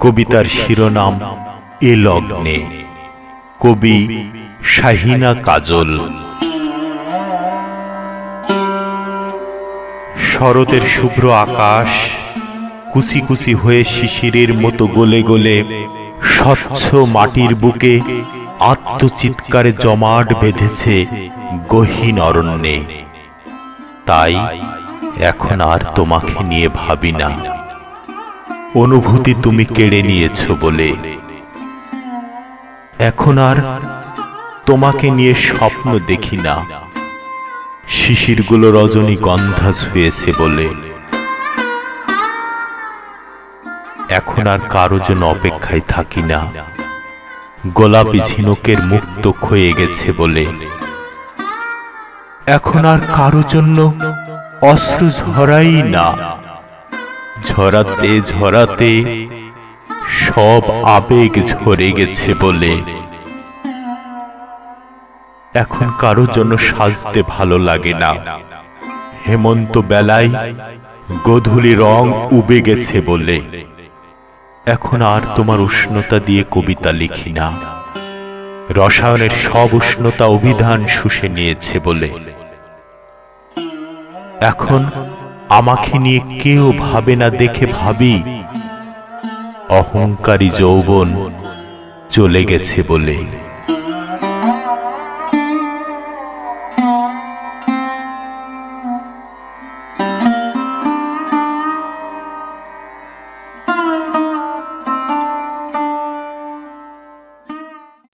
কবিতার শিরোনাম এ লগ্নে। কবি শাহিনা কাজল। শরতের শুভ্র আকাশ কুচি কুচি হয়ে শিশিরের মতো গলে গলে স্বচ্ছ মাটির বুকে আত্মচিৎকারে জমাট বেঁধেছে গহীন অরণ্যে। তাই এখন আর তোমাকে নিয়ে ভাবি না। অনুভূতি তুমি কেড়ে নিয়েছ বলে। এখন আর তোমাকে নিয়ে স্বপ্ন দেখি না। শিশিরগুলো রজনী গন্ধা ছুঁয়েছে বলে। এখন আর কারও জন্য অপেক্ষায় থাকি না। গোলাপি ঝিনুকের মুক্ত ক্ষয়ে গেছে বলে। এখন আর কারও জন্য অশ্রু ঝরাই না। ঝরাতে ঝরাতে সব আবেগ ঝরে গেছে বলে। এখন কারও জন্য সাজতে ভালো লাগে না। হেমন্ত বেলায় গধূলি রং উবে গেছে বলে। এখন আর তোমার উষ্ণতা দিয়ে কবিতা লিখি না। রসায়নের সব উষ্ণতা অভিধান শুষে নিয়েছে বলে। এখন আমাকে নিয়ে কেউ ভাবে না দেখে ভাবি অহংকারী যৌবন চলে গেছে বলে।